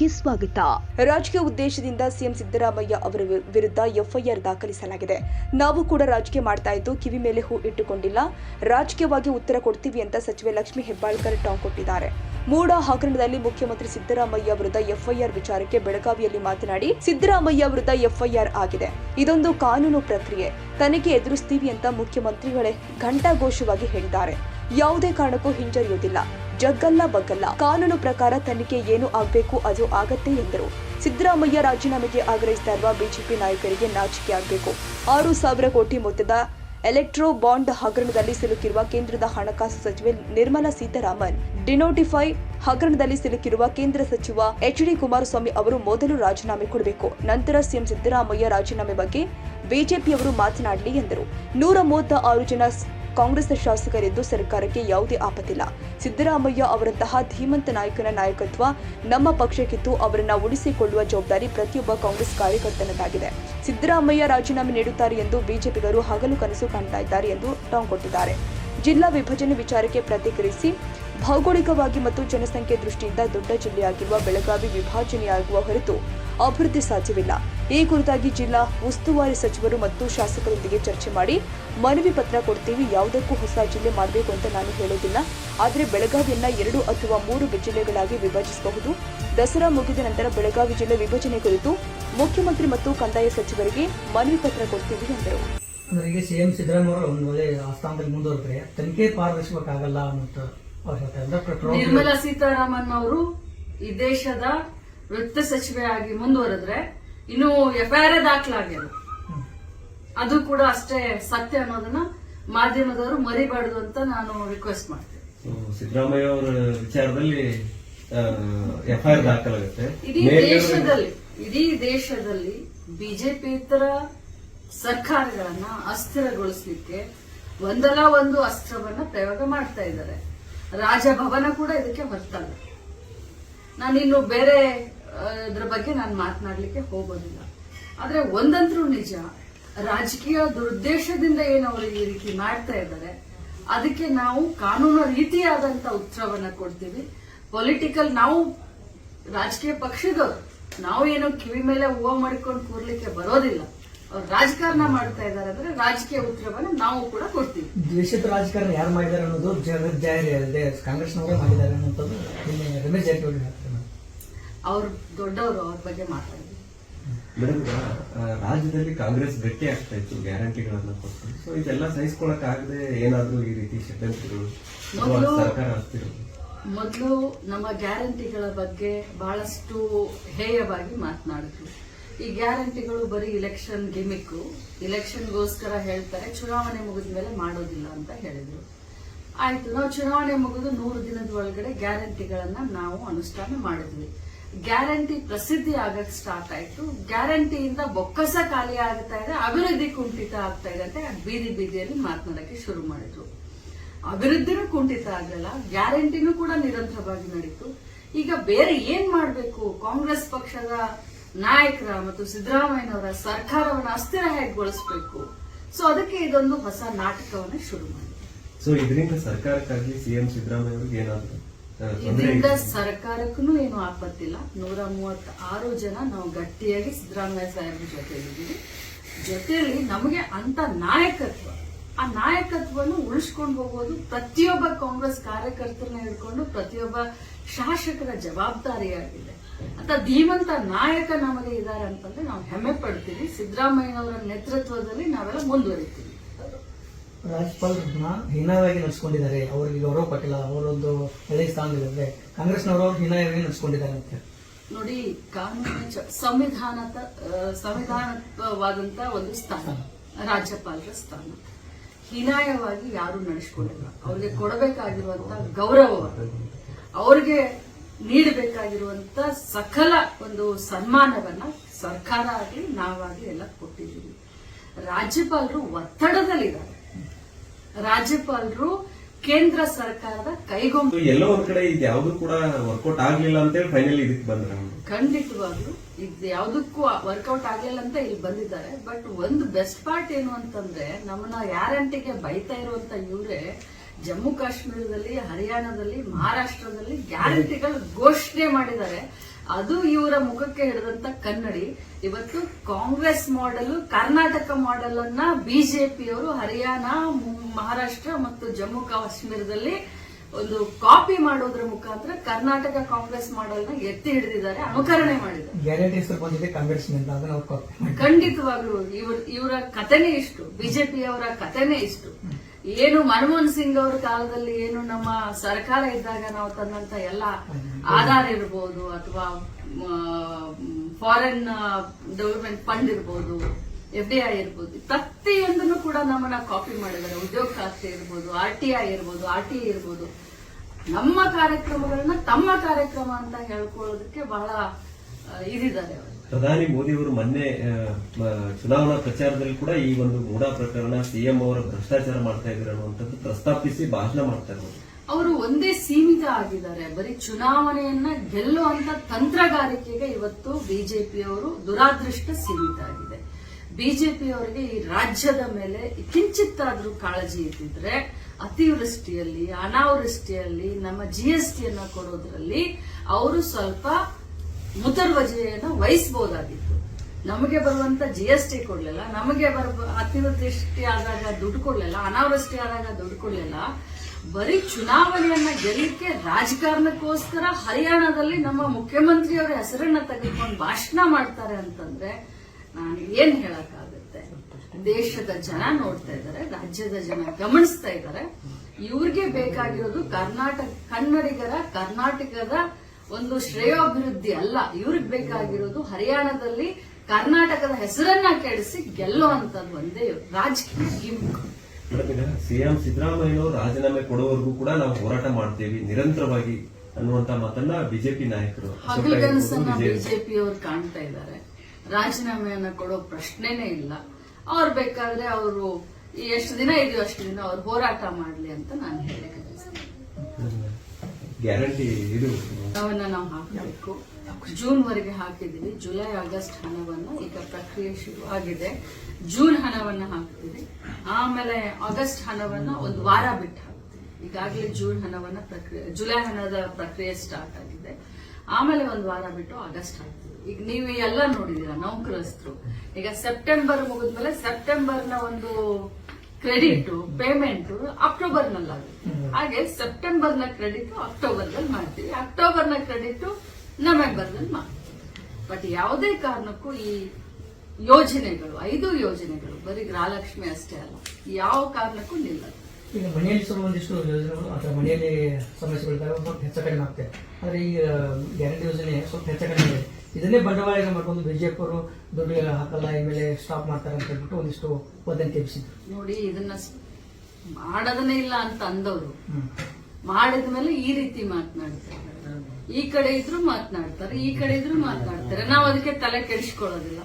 ನ್ಯೂಸ್ಗೆ ಸ್ವಾಗತ. ರಾಜಕೀಯ ಉದ್ದೇಶದಿಂದ ಸಿಎಂ ಸಿದ್ದರಾಮಯ್ಯ ಅವರ ವಿರುದ್ಧ ಎಫ್ಐಆರ್ ದಾಖಲಿಸಲಾಗಿದೆ. ನಾವು ಕೂಡ ರಾಜಕೀಯ ಮಾಡ್ತಾ ಇದ್ದು ಕಿವಿ ಮೇಲೆ ಹೂ ಇಟ್ಟುಕೊಂಡಿಲ್ಲ. ರಾಜಕೀಯವಾಗಿ ಉತ್ತರ ಕೊಡ್ತೀವಿ ಅಂತ ಸಚಿವೆ ಲಕ್ಷ್ಮಿ ಹೆಬ್ಬಾಳ್ಕರ್ ಟಾಂಗ್ ಕೊಟ್ಟಿದ್ದಾರೆ. ಮೂಡ ಹಗರಣದಲ್ಲಿ ಮುಖ್ಯಮಂತ್ರಿ ಸಿದ್ದರಾಮಯ್ಯ ವಿರುದ್ಧ ಎಫ್ಐಆರ್ ವಿಚಾರಕ್ಕೆ ಬೆಳಗಾವಿಯಲ್ಲಿ ಮಾತನಾಡಿ, ಸಿದ್ದರಾಮಯ್ಯ ವಿರುದ್ಧ ಎಫ್ಐಆರ್ ಆಗಿದೆ. ಇದೊಂದು ಕಾನೂನು ಪ್ರಕ್ರಿಯೆ. ತನಿಖೆ ಎದುರಿಸ್ತೀವಿ ಅಂತ ಮುಖ್ಯಮಂತ್ರಿಗಳೇ ಘಂಟಾಘೋಷವಾಗಿ ಹೇಳಿದ್ದಾರೆ. ಯಾವುದೇ ಕಾರಣಕ್ಕೂ ಹಿಂಜರಿಯುವುದಿಲ್ಲ. ಜಗ್ಗಲ್ಲ ಬಗ್ಗಲ್ಲ. ಕಾನೂನು ಪ್ರಕಾರ ತನಿಖೆ ಏನು ಆಗಬೇಕು ಅದು ಆಗತ್ತೆ ಎಂದರು. ಸಿದ್ದರಾಮಯ್ಯ ರಾಜೀನಾಮೆಗೆ ಆಗ್ರಹಿಸ್ತಾ ಇರುವ ಬಿಜೆಪಿ ನಾಯಕರಿಗೆ ನಾಚಿಕೆ ಆಗಬೇಕು. ಆರು ಸಾವಿರ ಕೋಟಿ ಮೊತ್ತದ ಎಲೆಕ್ಟ್ರೋ ಬಾಂಡ್ ಹಗರಣದಲ್ಲಿ ಸಿಲುಕಿರುವ ಕೇಂದ್ರದ ಹಣಕಾಸು ಸಚಿವೆ ನಿರ್ಮಲಾ ಸೀತಾರಾಮನ್. ಡಿನೋಟಿಫೈ ಹಗರಣದಲ್ಲಿ ಸಿಲುಕಿರುವ ಕೇಂದ್ರ ಸಚಿವ ಎಚ್ ಡಿ ಕುಮಾರಸ್ವಾಮಿ ಅವರು ಮೊದಲು ರಾಜೀನಾಮೆ ಕೊಡಬೇಕು. ನಂತರ ಸಿಎಂ ಸಿದ್ದರಾಮಯ್ಯ ರಾಜೀನಾಮೆ ಬಗ್ಗೆ ಬಿಜೆಪಿಯವರು ಮಾತನಾಡಲಿ ಎಂದರು. ನೂರ ಮೂವತ್ತ ಆರು ಜನ ಸ್- ಕಾಂಗ್ರೆಸ್ ಶಾಸಕರಿದ್ದು ಸರ್ಕಾರಕ್ಕೆ ಯಾವುದೇ ಆಪತ್ತಿಲ್ಲ. ಸಿದ್ದರಾಮಯ್ಯ ಅವರಂತಹ ಧೀಮಂತ ನಾಯಕನ ನಾಯಕತ್ವ ನಮ್ಮ ಪಕ್ಷಕ್ಕಿತ್ತು. ಅವರನ್ನ ಉಳಿಸಿಕೊಳ್ಳುವ ಜವಾಬ್ದಾರಿ ಪ್ರತಿಯೊಬ್ಬ ಕಾಂಗ್ರೆಸ್ ಕಾರ್ಯಕರ್ತನದಾಗಿದೆ. ಸಿದ್ದರಾಮಯ್ಯ ರಾಜೀನಾಮೆ ನೀಡುತ್ತಾರೆ ಎಂದು ಬಿಜೆಪಿಗರು ಹಗಲು ಕನಸು ಕಾಣ್ತಾ ಇದ್ದಾರೆ ಎಂದು ಟಾಂಗ್ ಕೊಟ್ಟಿದ್ದಾರೆ. ಜಿಲ್ಲಾ ವಿಭಜನೆ ವಿಚಾರಕ್ಕೆ ಪ್ರತಿಕ್ರಿಯಿಸಿ, ಭೌಗೋಳಿಕವಾಗಿ ಮತ್ತು ಜನಸಂಖ್ಯೆ ದೃಷ್ಟಿಯಿಂದ ದೊಡ್ಡ ಜಿಲ್ಲೆಯಾಗಿರುವ ಬೆಳಗಾವಿ ವಿಭಜನೆಯಾಗುವ ಹೊರತು ಅಭಿವೃದ್ಧಿ ಸಾಧ್ಯವಿಲ್ಲ. ಈ ಕುರಿತಾಗಿ ಜಿಲ್ಲಾ ಉಸ್ತುವಾರಿ ಸಚಿವರು ಮತ್ತು ಶಾಸಕರೊಂದಿಗೆ ಚರ್ಚೆ ಮಾಡಿ ಮನವಿ ಪತ್ರ ಕೊಡ್ತೀವಿ ಯಾವುದಕ್ಕೂ ಹೊಸ ಜಿಲ್ಲೆ ಮಾಡಬೇಕು ಅಂತ ನಾನು ಹೇಳೋದಿಲ್ಲ. ಆದರೆ ಬೆಳಗಾವಿಯನ್ನ ಎರಡು ಅಥವಾ ಮೂರು ಜಿಲ್ಲೆಗಳಾಗಿ ವಿಭಜಿಸಬಹುದು. ದಸರಾ ಮುಗಿದ ನಂತರ ಬೆಳಗಾವಿ ಜಿಲ್ಲೆ ವಿಭಜನೆ ಕುರಿತು ಮುಖ್ಯಮಂತ್ರಿ ಮತ್ತು ಕಂದಾಯ ಸಚಿವರಿಗೆ ಮನವಿ ಪತ್ರ ಕೊಡ್ತೀವಿ ಎಂದರು. ಅಂದ್ರೆ ಈಗ ಸಿ ಎಂ ಸಿದ್ದರಾಮಯ್ಯ ಆ ಒಂದು ಒಳ್ಳೆ ಸ್ಥಾನದಲ್ಲಿ ಮುಂದುವರೆದ್ರೆ ತನಿಖೆ ಪಾರದರ್ಶಕವಾಗಲ್ಲ ಅಂತ ಅವ್ರು ನಿರ್ಮಲಾ ಸೀತಾರಾಮನ್ ಅವರು ಈ ದೇಶದ ವೃತ್ತ ಸಚಿವೆ ಆಗಿ ಮುಂದುವರೆದ್ರೆ ಇನ್ನು ಎಫ್ಐಆರ್ ದಾಖಲಾಗ್ಯದ. ಅದು ಕೂಡ ಅಷ್ಟೇ ಸತ್ಯ ಅನ್ನೋದನ್ನ ಮಾಧ್ಯಮದವರು ಮರಿಬಾರ್ದು ಅಂತ ನಾನು ರಿಕ್ವೆಸ್ಟ್ ಮಾಡ್ತೇನೆ. ಸಿದ್ದರಾಮಯ್ಯ ಅವರ ವಿಚಾರದಲ್ಲಿ ಎಫ್ಐಆರ್ ದಾಖಲಾಗುತ್ತೆ. ಇಡೀ ದೇಶದಲ್ಲಿ ಇಡೀ ದೇಶದಲ್ಲಿ ಬಿಜೆಪಿ ಇತರ ಸರ್ಕಾರಗಳನ್ನ ಅಸ್ಥಿರಗೊಳಿಸಲಿಕ್ಕೆ ಒಂದಲ್ಲ ಒಂದು ಅಸ್ತ್ರವನ್ನ ಪ್ರಯೋಗ ಮಾಡ್ತಾ ಇದ್ದಾರೆ. ರಾಜಭವನ ಕೂಡ ಇದಕ್ಕೆ ಹೊರತಲ್ಲ. ನಾನಿನ್ನು ಬೇರೆ ಇದ್ರ ಬಗ್ಗೆ ನಾನು ಮಾತನಾಡ್ಲಿಕ್ಕೆ ಹೋಗೋದಿಲ್ಲ. ಆದ್ರೆ ಒಂದಂತರೂ ನಿಜ, ರಾಜಕೀಯ ದುರುದ್ದೇಶದಿಂದ ಏನು ಅವರು ಈ ರೀತಿ ಮಾಡ್ತಾ ಇದ್ದಾರೆ, ಅದಕ್ಕೆ ನಾವು ಕಾನೂನು ರೀತಿಯಾದಂತ ಉತ್ತರವನ್ನ ಕೊಡ್ತೀವಿ. ಪೊಲಿಟಿಕಲ್ ನಾವು ರಾಜಕೀಯ ಪಕ್ಷದವರು, ನಾವು ಏನೋ ಕಿವಿ ಮೇಲೆ ಹೂವು ಮಾಡಿಕೊಂಡು ಕೂರ್ಲಿಕ್ಕೆ ಬರೋದಿಲ್ಲ. ಅವ್ರು ರಾಜಕಾರಣ ಮಾಡ್ತಾ ಇದ್ದಾರೆ ಅಂದ್ರೆ ರಾಜಕೀಯ ಉತ್ತರವನ್ನ ನಾವು ಕೂಡ ಕೊಡ್ತೀವಿ. ದ್ವೇಷದ ರಾಜಕಾರಣ ಯಾರು ಮಾಡಿದ್ದಾರೆ ಅನ್ನೋದು ಕಾಂಗ್ರೆಸ್ನವರೇ ಮಾಡಿದ್ದಾರೆ ಅನ್ನೋದು ರಮೇಶ್ ಜಾರಕಿಹೊಳಿ. ಅವ್ರು ದೊಡ್ಡವರು ಅವ್ರ ಬಗ್ಗೆ ಮಾತಾಡಿದ್ರು ಮೇಡಮ್ ರಾಜ್ಯದಲ್ಲಿ ಕಾಂಗ್ರೆಸ್ ಗಟ್ಟಿ ಆಗ್ತಾ ಇತ್ತು ಗ್ಯಾರಂಟಿಗಳನ್ನ ಕೊಟ್ಟು. ಸೊ ಇದೆಲ್ಲ ಸಹಿಸ್ಕೊಳಕ್ ಆಗದೆ ಏನಾದ್ರೂ ಈ ರೀತಿ ಷಡ್ಯಂತ್ರಗಳು ಸರ್ಕಾರ ಆಗ್ತಿರೋದು? ಮೊದಲು ನಮ್ಮ ಗ್ಯಾರಂಟಿಗಳ ಬಗ್ಗೆ ಬಹಳಷ್ಟು ಹೇಯವಾಗಿ ಮಾತನಾಡಿದ್ರು. ಈ ಗ್ಯಾರಂಟಿಗಳು ಬರೀ ಇಲೆಕ್ಷನ್ ಗಿಮಿಕ್ಕು ಇಲೆಕ್ಷನ್ಗೋಸ್ಕರ ಹೇಳ್ತಾರೆ ಚುನಾವಣೆ ಮುಗಿದ ಮೇಲೆ ಮಾಡೋದಿಲ್ಲ ಅಂತ ಹೇಳಿದ್ರು. ಆಯ್ತು ನಾವು ಚುನಾವಣೆ ಮುಗಿದು ನೂರು ದಿನದ ಒಳಗಡೆ ಗ್ಯಾರಂಟಿಗಳನ್ನ ನಾವು ಅನುಷ್ಠಾನ ಮಾಡಿದ್ವಿ. ಗ್ಯಾರಂಟಿ ಪ್ರಸಿದ್ಧಿ ಆಗಕ್ ಸ್ಟಾರ್ಟ್ ಆಯ್ತು. ಗ್ಯಾರಂಟಿಯಿಂದ ಬೊಕ್ಕಸ ಖಾಲಿ ಆಗ್ತಾ ಇದೆ, ಅಭಿವೃದ್ಧಿ ಕುಂಠಿತ ಆಗ್ತಾ ಇದೆ ಅಂತ ಬೀದಿ ಬೀದಿಯಲ್ಲಿ ಮಾತನಾಡಕ್ಕೆ ಶುರು ಮಾಡಿದ್ರು. ಅಭಿವೃದ್ಧಿನೂ ಕುಂಠಿತ ಆಗಲ್ಲ ಗ್ಯಾರಂಟಿನೂ ಕೂಡ ನಿರಂತರವಾಗಿ ನಡೀತು. ಈಗ ಬೇರೆ ಏನ್ ಮಾಡಬೇಕು? ಕಾಂಗ್ರೆಸ್ ಪಕ್ಷದ ನಾಯಕರ ಮತ್ತು ಸಿದ್ದರಾಮಯ್ಯನವರ ಸರ್ಕಾರವನ್ನು ಅಸ್ಥಿರ ಹೇಗೊಳಿಸಬೇಕು ಸೊ ಅದಕ್ಕೆ ಇದೊಂದು ಹೊಸ ನಾಟಕವನ್ನು ಶುರು ಮಾಡಿದೆ ಸೊ ಇದರಿಂದ ಸರ್ಕಾರಕ್ಕಾಗಿ ಸಿಎಂ ಸಿದ್ದರಾಮಯ್ಯ ಅವರಿಗೆ ಇದರಿಂದ? ಸರ್ಕಾರಕ್ಕೂ ಏನು ಆಪತ್ತಿಲ್ಲ ನೂರ ಮೂವತ್ತ ಆರು ಜನ ನಾವು ಗಟ್ಟಿಯಾಗಿ ಸಿದ್ದರಾಮಯ್ಯ ಸಾಹೇಬ್ರ ಜೊತೆಲಿದ್ದೀವಿ ಜೊತೆಯಲ್ಲಿ ನಮಗೆ ಅಂತ ನಾಯಕತ್ವ ಆ ನಾಯಕತ್ವವನ್ನು ಉಳಿಸ್ಕೊಂಡು ಹೋಗೋದು ಪ್ರತಿಯೊಬ್ಬ ಕಾಂಗ್ರೆಸ್ ಕಾರ್ಯಕರ್ತರನ್ನ ಹಿಡ್ಕೊಂಡು ಪ್ರತಿಯೊಬ್ಬ ಶಾಸಕರ ಜವಾಬ್ದಾರಿಯಾಗಿದೆ. ಅಂತ ಧೀಮಂತ ನಾಯಕ ನಮಗೆ ಇದ್ದಾರೆ ಅಂತಂದ್ರೆ ನಾವು ಹೆಮ್ಮೆ ಪಡ್ತೀವಿ. ಸಿದ್ದರಾಮಯ್ಯನವರ ನೇತೃತ್ವದಲ್ಲಿ ನಾವೆಲ್ಲ ಮುಂದುವರಿತೀವಿ. ರಾಜ್ಯಪಾಲರನ್ನ ಹೀನಾಯವಾಗಿ ನಡೆಸ್ಕೊಂಡಿದ್ದಾರೆ. ಅವರಿಗೆ ಗೌರವ ಕೊಟ್ಟಿಲ್ಲ ಅವರೊಂದು ಒಳ್ಳೆಯ ಸ್ಥಾನದಲ್ಲಿದ್ದಾರೆ ಕಾಂಗ್ರೆಸ್ನವರು ಹೀನಾಯವಾಗಿ ನಡೆಸ್ಕೊಂಡಿದ್ದಾರೆ ಅಂತ ನೋಡಿ ಕಾನೂನು ಆ, ಸಂವಿಧಾನವಾದಂತ ಒಂದು ಸ್ಥಾನ ರಾಜ್ಯಪಾಲರ ಸ್ಥಾನ. ಹೀನಾಯವಾಗಿ ಯಾರು ನಡೆಸ್ಕೊಂಡಿಲ್ಲ. ಅವ್ರಿಗೆ ಕೊಡಬೇಕಾಗಿರುವಂತ ಗೌರವ ಅವ್ರಿಗೆ ನೀಡಬೇಕಾಗಿರುವಂತ ಸಕಲ ಒಂದು ಸನ್ಮಾನವನ್ನ ಸರ್ಕಾರ ಆಗಲಿ ನಾವಾಗಲಿ ಎಲ್ಲ ಕೊಟ್ಟಿದ್ದೀವಿ. ರಾಜ್ಯಪಾಲರು ಒತ್ತಡದಲ್ಲಿದ್ದಾರೆ. ರಾಜ್ಯಪಾಲರು ಕೇಂದ್ರ ಸರ್ಕಾರದ ಎಲ್ಲ ಎಲ್ಲೋ ಒಂದ್ ಕಡೆ ಇದು ಯಾವ್ದು ಕೂಡ ವರ್ಕೌಟ್ ಆಗ್ಲಿಲ್ಲ ಅಂತೇಳಿ ಫೈನಲ್ ಇದಕ್ಕೆ ಬಂದ್ರೆ ಖಂಡಿತವಾಗ್ಲು ಇದು ಯಾವ್ದಕ್ಕೂ ವರ್ಕೌಟ್ ಆಗ್ಲಿಲ್ಲ ಅಂತ ಇಲ್ಲಿ ಬಂದಿದ್ದಾರೆ. ಬಟ್ ಒಂದು ಬೆಸ್ಟ್ ಪಾರ್ಟ್ ಏನು ಅಂತಂದ್ರೆ ನಮ್ಮನ್ನ ಯಾರಂಟಿಗೆ ಬೈತಾ ಇರುವಂತ ಇವ್ರೆ ಜಮ್ಮು ಕಾಶ್ಮೀರದಲ್ಲಿ ಹರಿಯಾಣದಲ್ಲಿ ಮಹಾರಾಷ್ಟ್ರದಲ್ಲಿ ಗ್ಯಾರಂಟಿಗಳು ಘೋಷಣೆ ಮಾಡಿದ್ದಾರೆ. ಅದು ಇವರ ಮುಖಕ್ಕೆ ಹಿಡಿದಂತ ಕನ್ನಡಿ. ಇವತ್ತು ಕಾಂಗ್ರೆಸ್ ಮಾಡೆಲ್ ಕರ್ನಾಟಕ ಮಾಡೆಲ್ ಅನ್ನ ಬಿಜೆಪಿಯವರು ಹರಿಯಾಣ ಮಹಾರಾಷ್ಟ್ರ ಮತ್ತು ಜಮ್ಮು ಕಾಶ್ಮೀರದಲ್ಲಿ ಒಂದು ಕಾಪಿ ಮಾಡೋದ್ರ ಮುಖಾಂತರ ಕರ್ನಾಟಕ ಕಾಂಗ್ರೆಸ್ ಮಾಡೆಲ್ನ ಎತ್ತಿ ಹಿಡಿದಿದ್ದಾರೆ ಅನುಕರಣೆ ಮಾಡಿದ್ದಾರೆ. ಮಾಡಿ ಖಂಡಿತವಾಗ್ಲೂ ಇವ್ರ ಇವರ ಕಥೆನೇ ಇಷ್ಟು. ಬಿಜೆಪಿಯವರ ಕಥೆನೇ ಇಷ್ಟು. ಏನು ಮನಮೋಹನ್ ಸಿಂಗ್ ಅವರ ಕಾಲದಲ್ಲಿ ಏನು ನಮ್ಮ ಸರ್ಕಾರ ಇದ್ದಾಗ ನಾವು ತಂದಂತ ಎಲ್ಲ ಆಧಾರ್ ಇರ್ಬೋದು ಅಥವಾ ಫಾರಿನ್ ಡೆವಲಪ್ಮೆಂಟ್ ಫಂಡ್ ಇರ್ಬೋದು ಎಫ್ ಡಿ ಐ ಇರ್ಬೋದು, ಪ್ರತಿಯೊಂದನ್ನು ಕೂಡ ನಮ್ಮನ್ನ ಕಾಪಿ ಮಾಡಿದ್ದಾರೆ. ಉದ್ಯೋಗ ಖಾತೆ ಇರ್ಬೋದು ಆರ್ ಟಿ ಐ ಇರ್ಬೋದು ಆರ್ ಟಿ ಐ ಇರ್ಬೋದು. ನಮ್ಮ ಕಾರ್ಯಕ್ರಮಗಳನ್ನ ತಮ್ಮ ಕಾರ್ಯಕ್ರಮ ಅಂತ ಹೇಳ್ಕೊಳ್ಳೋದಕ್ಕೆ ಬಹಳ ಇದಿದ್ದಾರೆ ಪ್ರಧಾನಿ ಮೋದಿ ಅವರು ಮೊನ್ನೆ ಚುನಾವಣಾ ಪ್ರಚಾರದಲ್ಲಿ ಕೂಡ ಈ ಒಂದು ಮೂಡಾ ಪ್ರಕರಣ ಸಿಎಂ ಅವರ ಭ್ರಷ್ಟಾಚಾರ ಮಾಡ್ತಾ ಇದ್ದಾರೆ ಅನ್ನುವಂಥದ್ದು ಪ್ರಸ್ತಾಪಿಸಿ ಭಾಷಣ ಮಾಡ್ತಾ ಇದ್ದಾರೆ. ಅವರು ಒಂದೇ ಸೀಮಿತ ಆಗಿದ್ದಾರೆ. ಬರೀ ಚುನಾವಣೆಯನ್ನ ಗೆಲ್ಲುವಂತ ತಂತ್ರಗಾರಿಕೆಗೆ ಇವತ್ತು ಬಿಜೆಪಿಯವರು ದುರಾದೃಷ್ಟ ಸೀಮಿತ ಆಗಿದೆ. ಬಿಜೆಪಿಯವರಿಗೆ ಈ ರಾಜ್ಯದ ಮೇಲೆ ಕಿಂಚಿತ್ತಾದ್ರೂ ಕಾಳಜಿ ಇದ್ದಿದ್ರೆ ಅತಿವೃಷ್ಟಿಯಲ್ಲಿ ಅನಾವೃಷ್ಟಿಯಲ್ಲಿ ನಮ್ಮ ಜಿ ಎಸ್ ಟಿಯನ್ನ ಕೊಡೋದ್ರಲ್ಲಿ ಅವರು ಸ್ವಲ್ಪ ಮುತರ್ವಜೆಯನ್ನ ವಹಿಸಬಹುದಾಗಿತ್ತು ನಮಗೆ ಬರುವಂತ ಜಿ ಎಸ್ ಟಿ ಕೊಡ್ಲಿಲ್ಲ, ನಮಗೆ ಬರುವ ಅತಿವೃಷ್ಟಿ ಆದಾಗ ದುಡ್ಡು ಕೊಡ್ಲಿಲ್ಲ, ಅನಾವೃಷ್ಟಿ ಆದಾಗ ದುಡ್ಡು ಕೊಡ್ಲಿಲ್ಲ. ಬರೀ ಚುನಾವಣೆಯನ್ನ ಗೆಲ್ಲಕ್ಕೆ ರಾಜಕಾರಣಕ್ಕೋಸ್ಕರ ಹರಿಯಾಣದಲ್ಲಿ ನಮ್ಮ ಮುಖ್ಯಮಂತ್ರಿಯವರ ಹೆಸರನ್ನ ತೆಗೆದುಕೊಂಡು ಭಾಷಣ ಮಾಡ್ತಾರೆ ಅಂತಂದ್ರೆ ನಾನು ಏನ್ ಹೇಳಕ್ಕಾಗುತ್ತೆ? ದೇಶದ ಜನ ನೋಡ್ತಾ ಇದ್ದಾರೆ, ರಾಜ್ಯದ ಜನ ಗಮನಿಸ್ತಾ ಇದ್ದಾರೆ. ಇವ್ರಿಗೆ ಬೇಕಾಗಿರೋದು ಕರ್ನಾಟಕ, ಕನ್ನಡಿಗರ, ಕರ್ನಾಟಕದ ಒಂದು ಶ್ರೇಯೋಭಿವೃದ್ಧಿ ಅಲ್ಲ. ಇವ್ರಿಗೆ ಬೇಕಾಗಿರೋದು ಹರಿಯಾಣದಲ್ಲಿ ಕರ್ನಾಟಕದ ಹೆಸರನ್ನ ಕೆಡಿಸಿ ಗೆಲ್ಲುವಂತದ್ದು ಒಂದೇ ರಾಜಕೀಯ ಈಗ ಸಿಎಂ ಸಿದ್ದರಾಮಯ್ಯ ರಾಜೀನಾಮೆ ಕೊಡುವವರೆಗೂ ಕೂಡ ನಾವು ಹೋರಾಟ ಮಾಡ್ತೇವೆ ನಿರಂತರವಾಗಿ ಅನ್ನುವಂತ ಮಾತನ್ನ ಬಿಜೆಪಿ ನಾಯಕರು ಬಿಜೆಪಿ ಹಗಲುಗನಸನ್ನ ಬಿಜೆಪಿಯವರು ಕಾಣ್ತಾ ಇದ್ದಾರೆ. ರಾಜೀನಾಮೆಯನ್ನ ಕೊಡೋ ಪ್ರಶ್ನೆನೇ ಇಲ್ಲ. ಅವ್ರು ಬೇಕಾದ್ರೆ ಅವರು ಎಷ್ಟು ದಿನ ಇದೆಯೋ ಅಷ್ಟು ದಿನ ಅವ್ರು ಹೋರಾಟ ಮಾಡ್ಲಿ ಅಂತ ನಾನು ಹೇಳಕ್ಕೆ. ಗ್ಯಾರಂಟಿ ಇದು. ಹಣವನ್ನ ನಾವು ಹಾಕಬೇಕು. ಜೂನ್ ವರೆಗೆ ಹಾಕಿದೀವಿ ಜುಲೈ ಆಗಸ್ಟ್ ಹಣವನ್ನ ಈಗ ಪ್ರಕ್ರಿಯೆ ಶುರು ಆಗಿದೆ. ಜೂನ್ ಹಣವನ್ನ ಹಾಕ್ತೀವಿ. ಆಮೇಲೆ ಆಗಸ್ಟ್ ಹಣವನ್ನ ಒಂದು ವಾರ ಬಿಟ್ಟು ಹಾಕ್ತೀವಿ. ಈಗಾಗಲೇ ಜೂನ್ ಹಣವನ್ನ ಪ್ರಕ್ರಿಯೆ ಜುಲೈ ಹಣದ ಪ್ರಕ್ರಿಯೆ ಸ್ಟಾರ್ಟ್ ಆಗಿದೆ. ಆಮೇಲೆ ಒಂದು ವಾರ ಬಿಟ್ಟು ಆಗಸ್ಟ್ ಹಾಕ್ತೀವಿ. ಈಗ ನೀವು ಎಲ್ಲ ನೋಡಿದೀರ ನೌಕರಸ್ಥರು. ಈಗ ಸೆಪ್ಟೆಂಬರ್ ಮುಗಿದ್ಮೇಲೆ ಸೆಪ್ಟೆಂಬರ್ನ ಒಂದು ಕ್ರೆಡಿಟ್ ಪೇಮೆಂಟ್ ಅಕ್ಟೋಬರ್ ನಲ್ಲಾಗುತ್ತೆ ಹಾಗೆ ಸೆಪ್ಟೆಂಬರ್ನ ಕ್ರೆಡಿಟ್ ಅಕ್ಟೋಬರ್ನಲ್ಲಿ ಮಾಡ್ತೀವಿ. ಅಕ್ಟೋಬರ್ನ ಕ್ರೆಡಿಟ್ ನವೆಂಬರ್ನಲ್ಲಿ ಮಾಡ್ತೀವಿ. ಬಟ್ ಯಾವುದೇ ಕಾರಣಕ್ಕೂ ಈ ಯೋಜನೆಗಳು ಐದು ಯೋಜನೆಗಳು ಬರೀ ಗೃಹಲಕ್ಷ್ಮಿ ಅಷ್ಟೇ ಅಲ್ಲ ಯಾವ ಕಾರಣಕ್ಕೂ ನಿಲ್ಲದು ಈಗ ಮನೆಯಲ್ಲಿ ಸ್ವಲ್ಪ ಒಂದಿಷ್ಟು ಯೋಜನೆಗಳು ಅಥವಾ ಮನೆಯಲ್ಲಿ ಸಮಸ್ಯೆಗಳಿದ್ದಾವೆ ಸ್ವಲ್ಪ ಹೆಚ್ಚು ಕಡಿಮೆ ಆಗ್ತದೆ. ಆದರೆ ಈ ಗ್ಯಾರಂಟಿ ಯೋಜನೆ ಸ್ವಲ್ಪ ಹೆಚ್ಚು ಕಡಿಮೆ ಇದೆ. ಇದನ್ನೇ ಬಂಡವಾಳ ಮಾಡ್ಕೊಂಡು ಬಿಜೆಪಿಯವರು ದುಡ್ಡು ಹಾಕಲ್ಲ ಮೇಲೆ ಸ್ಟಾಪ್ ಮಾಡ್ತಾರೆ ಅಂತ ಹೇಳ್ಬಿಟ್ಟು ಒಂದಿಷ್ಟು ವದಂತಿ ಎಬ್ಬಿಸಿದ್ರು ನೋಡಿ ಇದನ್ನ ಮಾಡೋದನ್ನೇ ಇಲ್ಲ ಅಂತ ಅಂದವರು. ಮಾಡಿದ ಮೇಲೆ ಈ ರೀತಿ ಮಾತನಾಡ್ತಾರೆ. ಈ ಕಡೆ ಇದ್ರು ಮಾತನಾಡ್ತಾರೆ ಈ ಕಡೆ ಇದ್ರು ಮಾತನಾಡ್ತಾರೆ. ನಾವು ಅದಕ್ಕೆ ತಲೆ ಕೆಡಿಸ್ಕೊಳ್ಳೋದಿಲ್ಲ.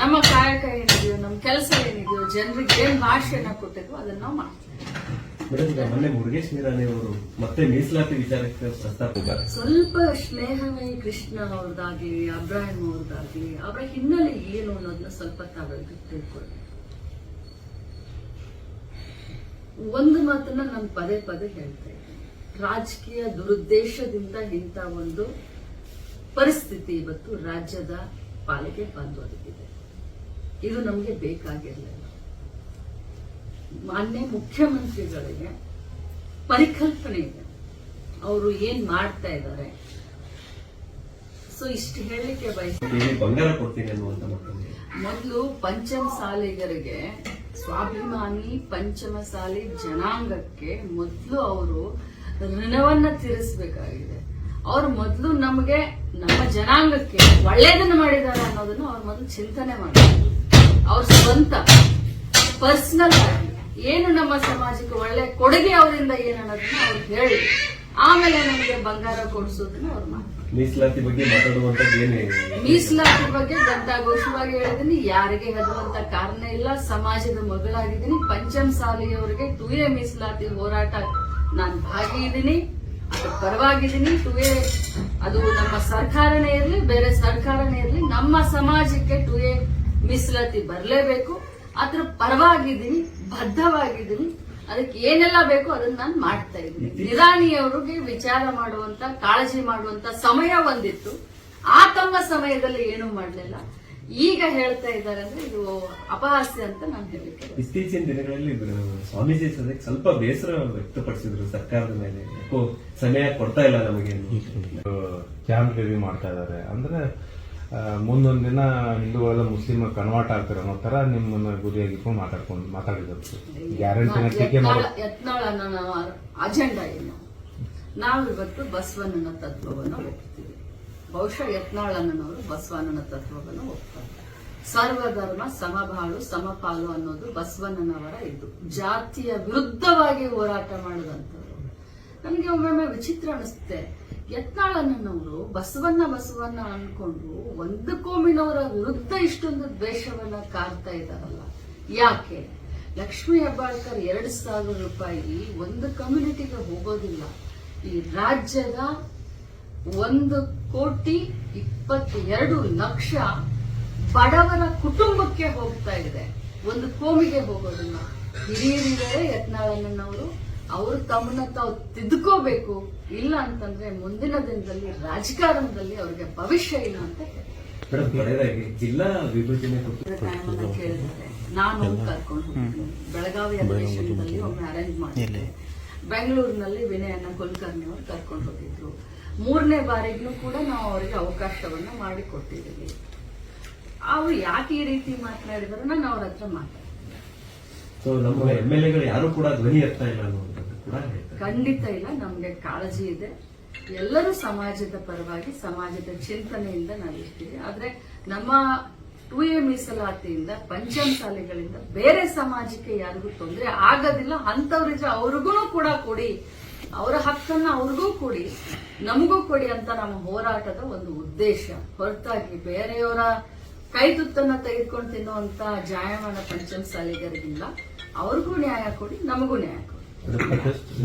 ನಮ್ಮ ಕಾಯಕ ಏನಿದೆಯೋ ನಮ್ಮ ಕೆಲಸ ಏನಿದೆಯೋ ಜನರಿಗೆ ಏನ್ ಭಾಷೆನ ಕೊಟ್ಟಿದ್ವೋ ಅದನ್ನ ನಾವು ಮಾಡ್ತೀವಿ. ಮೊನ್ನೆ ಮುರುಗೇಶ್ ಅವರು ಮತ್ತೆ ಮೀಸಲಾತಿ ವಿಚಾರಕ್ಕೆ ಸ್ವಲ್ಪ ಸ್ನೇಹಮಯ ಕೃಷ್ಣ ಅವ್ರದ್ದಾಗ್ಲಿ ಅಬ್ರಾಹಿಂ ಅವ್ರದ್ದಾಗ್ಲಿ ಅವರ ಹಿನ್ನೆಲೆ ಏನು ಅನ್ನೋದನ್ನ ಸ್ವಲ್ಪ ತಾವೆಲ್ಲರೂ ತಿಳ್ಕೊಳ್ಳಿ ಒಂದು ಮಾತನ್ನ ನಾನು ಪದೇ ಪದೇ ಹೇಳ್ತಾ ಇದ್ದೀನಿ. ರಾಜಕೀಯ ದುರುದ್ದೇಶದಿಂದ ಇಂಥ ಒಂದು ಪರಿಸ್ಥಿತಿ ಇವತ್ತು ರಾಜ್ಯದ ಪಾಲಿಗೆ ಬಂದು ಒದಗಿದೆ ಇದು ನಮಗೆ ಬೇಕಾಗಿರಲಿಲ್ಲ. ಮಾನ್ಯ ಮುಖ್ಯಮಂತ್ರಿಗಳಿಗೆ ಪರಿಕಲ್ಪನೆ ಇದೆ. ಅವರು ಏನ್ ಮಾಡ್ತಾ ಇದ್ದಾರೆ? ಸೊ ಇಷ್ಟು ಹೇಳಲಿಕ್ಕೆ ಬಯಸ್ತೀನಿ. ಮೊದಲು ಪಂಚಮ ಸಾಲಿಗರಿಗೆ ಸ್ವಾಭಿಮಾನಿ ಪಂಚಮ ಸಾಲಿ ಜನಾಂಗಕ್ಕೆ ಮೊದಲು ಅವರು ಋಣವನ್ನ ತೀರಿಸಬೇಕಾಗಿದೆ. ಅವ್ರು ಮೊದಲು ನಮಗೆ ನಮ್ಮ ಜನಾಂಗಕ್ಕೆ ಒಳ್ಳೇದನ್ನ ಮಾಡಿದ್ದಾರೆ ಅನ್ನೋದನ್ನು ಅವ್ರು ಮೊದಲು ಚಿಂತನೆ ಮಾಡಿದ್ದಾರೆ ಅವ್ರ ಸ್ವಂತ ಪರ್ಸನಲ್ ಆಗಿ. ಏನು ನಮ್ಮ ಸಮಾಜಕ್ಕೆ ಒಳ್ಳೆ ಕೊಡುಗೆ ಅವರಿಂದ ಏನು ಅನ್ನೋದನ್ನ ಅವ್ರು ಹೇಳಿ. ಆಮೇಲೆ ನಮಗೆ ಬಂಗಾರ ಕೊಡಿಸೋದನ್ನ ಅವ್ರು ಮಾಡ್ತಾರೆ. ಮೀಸಲಾತಿ ಬಗ್ಗೆ ಮಾತಾಡುವಂತದ್ದು ಮೀಸಲಾತಿ ಬಗ್ಗೆ ಗಂಟಾಘೋಷವಾಗಿ ಹೇಳಿದೀನಿ ಯಾರಿಗೆ ಹೆದರುವಂತ ಕಾರಣ ಇಲ್ಲ. ಸಮಾಜದ ಮಗಳಾಗಿದ್ದೀನಿ. ಪಂಚಮ್ ಸಾಲಿಯವರಿಗೆ ಟು ಎ ಮೀಸಲಾತಿ ಹೋರಾಟ ನಾನು ಭಾಗಿಯಿದ್ದೀನಿ. ಅದ್ರ ಪರವಾಗಿದ್ದೀನಿ. ಟು ಎ ಅದು ನಮ್ಮ ಸರ್ಕಾರನೇ ಇರಲಿ ಬೇರೆ ಸರ್ಕಾರನೇ ಇರಲಿ ನಮ್ಮ ಸಮಾಜಕ್ಕೆ ಟು ಎ ಮೀಸಲಾತಿ ಬರಲೇಬೇಕು. ಅದ್ರ ಪರವಾಗಿದ್ದೀನಿ. ಬದ್ಧವಾಗಿದ್ದೀನಿ. ಅದಕ್ಕೆ ಏನೆಲ್ಲ ಬೇಕು ಅದನ್ನ ನಾನು ಮಾಡ್ತಾ ಇದ್ದೀನಿ. ನಿರಾಣಿಯವರಿಗೆ ವಿಚಾರ ಮಾಡುವಂತ ಕಾಳಜಿ ಮಾಡುವಂತ ಸಮಯ ಒಂದಿತ್ತು. ಆ ತಮ್ಮ ಸಮಯದಲ್ಲಿ ಏನೂ ಮಾಡಲಿಲ್ಲ. ಈಗ ಹೇಳ್ತಾ ಇದ್ದಾರೆ ಅಂದ್ರೆ ಇದು ಅಪಹಾಸ್ಯ ಅಂತ ನಾನು ಹೇಳಿಕೆ ಇತ್ತೀಚಿನ ದಿನಗಳಲ್ಲಿ ಇದ್ರು ಸ್ವಾಮೀಜಿ ಸದಕ್ಕೆ ಸ್ವಲ್ಪ ಬೇಸರ ವ್ಯಕ್ತಪಡಿಸಿದ್ರು ಸರ್ಕಾರದ ಮೇಲೆ. ಸಮಯ ಕೊಡ್ತಾ ಇಲ್ಲ ನಮಗೆ. ಕ್ಯಾಂಪ್ ರಿವ್ಯೂ ಮಾಡ್ತಾ ಇದ್ದಾರೆ. ಅಂದ್ರೆ ಮುಂದೊಂದ್ ದಿನ ಹಿಂದೂಗಳೆಲ್ಲ ಮುಸ್ಲಿಮ್ ಕನ್ವರ್ಟ್ ಆಗ್ತಾರೆ ಅನ್ನೋ ತರ ನಿಮ್ಮನ್ನ ಗುರಿಯಾಗಿಟ್ಕೊಂಡು ಮಾತಾಡ್ಕೊಂಡು ಮಾತಾಡಿದ್ರು ಗ್ಯಾರಂಟಿನ ಟೀಕೆ ಮಾಡೋ ಅಜೆಂಡಾ ಏನು? ನಾವಿವತ್ತು ಬಸವಣ್ಣನ ತತ್ವವನ್ನು ಒಪ್ತೀವಿ. ಬಹುಶಃ ಯತ್ನಾಳಣ್ಣನವರು ಬಸವಣ್ಣನ ತತ್ವವನ್ನು ಒಪ್ತಾರೆ. ಸರ್ವಧರ್ಮ ಸಮಬಾಳು ಸಮಪಾಲು ಅನ್ನೋದು ಬಸವಣ್ಣನವರ ಇದು. ಜಾತಿಯ ವಿರುದ್ಧವಾಗಿ ಹೋರಾಟ ಮಾಡಿದಂಥವ್ರು. ನನಗೆ ಒಮ್ಮೊಮ್ಮೆ ವಿಚಿತ್ರ ಅನಿಸುತ್ತೆ. ಯತ್ನಾಳಣ್ಣನವರು ಬಸವಣ್ಣ ಬಸವಣ್ಣ ಅನ್ಕೊಂಡು ಒಂದು ಕೋಮಿನವರ ವಿರುದ್ಧ ಇಷ್ಟೊಂದು ದ್ವೇಷವನ್ನ ಕಾರ್ತಾ ಇದ್ದಾರಲ್ಲ. ಯಾಕೆ? ಲಕ್ಷ್ಮೀ ಹೆಬ್ಬಾಳ್ಕರ್ ಎರಡು ಸಾವಿರ ರೂಪಾಯಿ ಒಂದು ಕಮ್ಯುನಿಟಿಗೆ ಹೋಗೋದಿಲ್ಲ. ಈ ರಾಜ್ಯದ ಒಂದು ಕೋಟಿ ಇಪ್ಪತ್ತೆರಡು ಲಕ್ಷ ಬಡವರ ಕುಟುಂಬಕ್ಕೆ ಹೋಗ್ತಾ ಇದೆ. ಒಂದು ಕೋಮಿಗೆ ಹೋಗೋದಿಲ್ಲ. ಹಿರಿಯರಿದ್ದಾರೆ ಯತ್ನಾಳಣ್ಣನವರು ಅವರು ತಮ್ಮನ್ನ ತಾವು ತಿದ್ಕೋಬೇಕು ಇಲ್ಲ ಅಂತಂದ್ರೆ ಮುಂದಿನ ದಿನದಲ್ಲಿ ರಾಜಕಾರಣದಲ್ಲಿ ಅವ್ರಿಗೆ ಭವಿಷ್ಯ ಇಲ್ಲ ಅಂತ ಜಿಲ್ಲಾ ವಿಭಜನೆ ನಾನು ಕರ್ಕೊಂಡು ಹೋಗಿದ್ದೆ ಬೆಳಗಾವಿ ಅಧಿವೇಶನದಲ್ಲಿ ಒಮ್ಮೆ ಅರೇಂಜ್ ಮಾಡಿದ್ದೆ ಬೆಂಗಳೂರಿನಲ್ಲಿ ವಿನಯನ ಕುಲಕರ್ಣಿ ಅವರು ಕರ್ಕೊಂಡು ಹೋಗಿದ್ರು. ಮೂರನೇ ಬಾರಿಗೂ ಕೂಡ ನಾವು ಅವರಿಗೆ ಅವಕಾಶವನ್ನ ಮಾಡಿಕೊಟ್ಟಿದ್ದೀವಿ. ಅವ್ರು ಯಾಕೆ ಈ ರೀತಿ ಮಾತನಾಡಿದ್ರು ನಾನು ಅವ್ರ ಹತ್ರ ಮಾತಾಡ್ತೀನಿ. ಸೊ ನಮ್ಮ ಎಂ ಎಲ್ ಎಗಳು ಯಾರು ಕೂಡ ಧ್ವನಿ ಎತ್ತಾ ಇಲ್ಲ ಖಂಡಿತ ಇಲ್ಲ, ನಮ್ಗೆ ಕಾಳಜಿ ಇದೆ. ಎಲ್ಲರೂ ಸಮಾಜದ ಪರವಾಗಿ ಸಮಾಜದ ಚಿಂತನೆಯಿಂದ ನಾವಿರ್ತೀವಿ ಆದ್ರೆ ನಮ್ಮ ಟು ಎ ಮೀಸಲಾತಿಯಿಂದ, ಪಂಚಮ್ ಶಾಲೆಗಳಿಂದ ಬೇರೆ ಸಮಾಜಕ್ಕೆ ಯಾರಿಗೂ ತೊಂದರೆ ಆಗೋದಿಲ್ಲ. ಅಂತವ್ರಿದ್ರೆ ಅವ್ರಿಗೂ ಕೂಡ ಕೊಡಿ. ಅವರ ಹಕ್ಕನ್ನ ಅವ್ರಿಗೂ ಕೊಡಿ. ನಮಗೂ ಕೊಡಿ ಅಂತ ನಮ್ಮ ಹೋರಾಟದ ಒಂದು ಉದ್ದೇಶ. ಹೊರತಾಗಿ ಬೇರೆಯವರ ಕೈ ತುತ್ತನ್ನ ತೆಗೆದುಕೊಂಡು ತಿನ್ನುವಂತ ಜಾಯಮಾನ ಪಂಚಮ್ ಶಾಲೆಗರಿಗಿಲ್ಲ. ಅವ್ರಿಗೂ ನ್ಯಾಯ ಕೊಡಿ, ನಮಗೂ ನ್ಯಾಯ ಕೊಡಿ.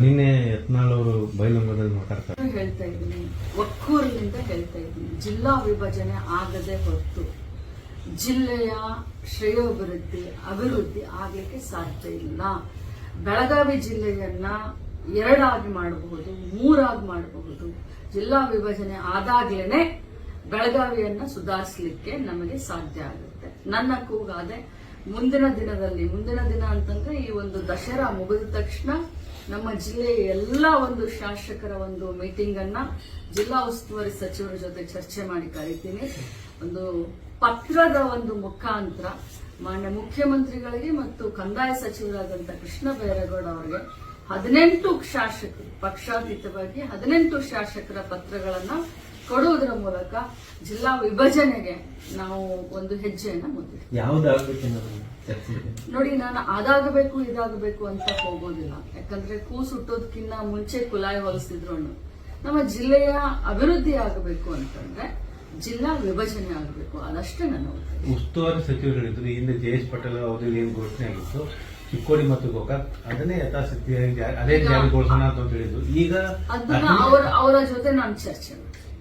ನಿನ್ನೆ ಯತ್ನಾಳ್ ಅವರು ಬೈಲಂಗದಲ್ಲಿ ಮಾತಾಡ್ತಾರೆ. ಹೇಳ್ತಾ ಇದ್ದೀನಿ. ಒಕ್ಕೂರಿನಿಂದ ಹೇಳ್ತಾ ಇದ್ದೀನಿ. ಜಿಲ್ಲಾ ವಿಭಜನೆ ಆಗದೆ ಹೊರತು ಜಿಲ್ಲೆಯ ಶ್ರೇಯೋಭಿವೃದ್ಧಿ, ಅಭಿವೃದ್ಧಿ ಆಗಲಿಕ್ಕೆ ಸಾಧ್ಯ ಇಲ್ಲ. ಬೆಳಗಾವಿ ಜಿಲ್ಲೆಯನ್ನ ಎರಡಾಗಿ ಮಾಡಬಹುದು, ಮೂರಾಗಿ ಮಾಡಬಹುದು. ಜಿಲ್ಲಾ ವಿಭಜನೆ ಆದಾಗ್ಲೇನೆ ಬೆಳಗಾವಿಯನ್ನ ಸುಧಾರಿಸಲಿಕ್ಕೆ ನಮಗೆ ಸಾಧ್ಯ ಆಗುತ್ತೆ. ನನ್ನ ಕೂಗಾದೆ ಮುಂದಿನ ದಿನದಲ್ಲಿ, ಮುಂದಿನ ದಿನ ಅಂತಂದ್ರೆ ಈ ಒಂದು ದಸರಾ ಮುಗಿದ ತಕ್ಷಣ ನಮ್ಮ ಜಿಲ್ಲೆಯ ಎಲ್ಲ ಒಂದು ಶಾಸಕರ ಒಂದು ಮೀಟಿಂಗ್ ಅನ್ನ ಜಿಲ್ಲಾ ಉಸ್ತುವಾರಿ ಸಚಿವರ ಜೊತೆ ಚರ್ಚೆ ಮಾಡಿ ಕರಿತೀನಿ. ಒಂದು ಪತ್ರದ ಒಂದು ಮುಖಾಂತರ ಮಾನ್ಯ ಮುಖ್ಯಮಂತ್ರಿಗಳಿಗೆ ಮತ್ತು ಕಂದಾಯ ಸಚಿವರಾದಂತ ಕೃಷ್ಣ ಬೈರೇಗೌಡ ಅವರಿಗೆ ಹದಿನೆಂಟು ಶಾಸಕರು, ಪಕ್ಷಾತೀತವಾಗಿ ಹದಿನೆಂಟು ಶಾಸಕರ ಪತ್ರಗಳನ್ನ ಕೊಡುವುದರ ಮೂಲಕ ಜಿಲ್ಲಾ ವಿಭಜನೆಗೆ ನಾವು ಒಂದು ಹೆಜ್ಜೆಯನ್ನ ಮುಂದಿಡ್ತೀವಿ. ನೋಡಿ ನಾನು ಅದಾಗಬೇಕು ಇದಾಗಬೇಕು ಅಂತ ಹೋಗೋದಿಲ್ಲ. ಯಾಕಂದ್ರೆ ಕೂಸು ಹುಟ್ಟೋದಕ್ಕಿಂತ ಮುಂಚೆ ಕುಲಾಯಿ ಹೊಲಿಸಿದ್ರು ಅನ್ನೋ. ನಮ್ಮ ಜಿಲ್ಲೆಯ ಅಭಿವೃದ್ಧಿ ಆಗಬೇಕು ಅಂತಂದ್ರೆ ಜಿಲ್ಲಾ ವಿಭಜನೆ ಆಗಬೇಕು. ಅದಷ್ಟೇ ನಾನು ಉಸ್ತುವಾರಿ ಸಚಿವರು ಹೇಳಿದ್ರು ಈ ಹಿಂದೆ ಜೆ ಎಸ್ ಪಟೇಲ್ ಅವರು ಏನ್ ಘೋಷಣೆ ಆಗಿತ್ತು? ಚಿಕ್ಕೋಡಿ ಮತ್ತು ಗೋಕಾಕ್. ಅದನ್ನೇ ಯಥಾಸ್ಥಿತಿಯಾಗಿ ಅದೇ ಜಾರಿಗೊಳಿಸೋಣ ಅಂತ ಹೇಳಿದ್ರು. ಈಗ ಅವರ ಅವರ ಜೊತೆ ನಾನು ಚರ್ಚೆ.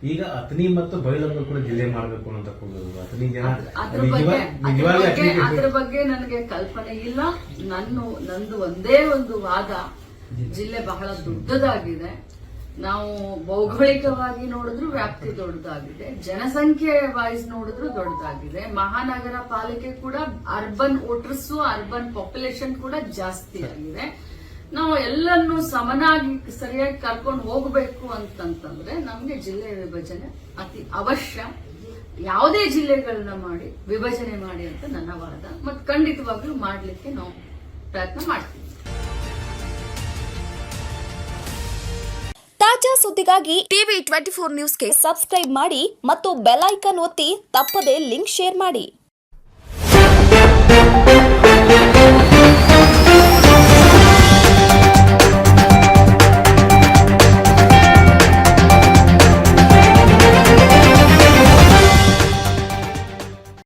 ಈಗ ಅತನಿ ಮತ್ತು ಬಯಲನ್ನು ಕೂಡ ಜಿಲ್ಲೆ ಮಾಡಬೇಕು ಅಂತ ಕೂಗೋದು ಅತನಿ ಜನ ಅದ್- ಅದ್ರ ಬಗ್ಗೆ ಅದ್ರ ಬಗ್ಗೆ ಅತನಿಗೆ ಅದ್ರ ಬಗ್ಗೆ ನನಗೆ ಕಲ್ಪನೆ ಇಲ್ಲ. ನನ್ನ ನಂದು ಒಂದೇ ಒಂದು ವಾದ ಜಿಲ್ಲೆ ಬಹಳ ದೊಡ್ಡದಾಗಿದೆ. ನಾವು ಭೌಗೋಳಿಕವಾಗಿ ನೋಡಿದ್ರು ವ್ಯಾಪ್ತಿ ದೊಡ್ಡದಾಗಿದೆ. ಜನಸಂಖ್ಯೆ ವೈಸ್ ನೋಡಿದ್ರು ದೊಡ್ಡದಾಗಿದೆ. ಮಹಾನಗರ ಪಾಲಿಕೆ ಕೂಡ ಅರ್ಬನ್ ವೋಟರ್ಸ್ ಅರ್ಬನ್ ಪಾಪ್ಯುಲೇಷನ್ ಕೂಡ ಜಾಸ್ತಿ ಆಗಿದೆ. ನಾವು ಎಲ್ಲನ್ನು ಸಮನಾಗಿ, ಸರಿಯಾಗಿ ಕರ್ಕೊಂಡು ಹೋಗಬೇಕು ಅಂತಂತಂದ್ರೆ ನಮಗೆ ಜಿಲ್ಲೆ ವಿಭಜನೆ ಅತಿ ಅವಶ್ಯ. ಯಾವುದೇ ಜಿಲ್ಲೆಗಳನ್ನ ಮಾಡಿ ವಿಭಜನೆ ಮಾಡಿ ಅಂತ ನನ್ನ ವಾದ. ಮತ್ತು ಖಂಡಿತವಾಗ್ಲೂ ಮಾಡಲಿಕ್ಕೆ ನಾವು ಪ್ರಯತ್ನ ಮಾಡ್ತೀವಿ. ತಾಜಾ ಸುದ್ದಿಗಾಗಿ ಟಿವಿ ಟ್ವೆಂಟಿ ಫೋರ್ ನ್ಯೂಸ್ಗೆ ಸಬ್ಸ್ಕ್ರೈಬ್ ಮಾಡಿ ಮತ್ತು ಬೆಲ್ ಐಕನ್ ಒತ್ತಿ ತಪ್ಪದೇ ಲಿಂಕ್ ಶೇರ್ ಮಾಡಿ.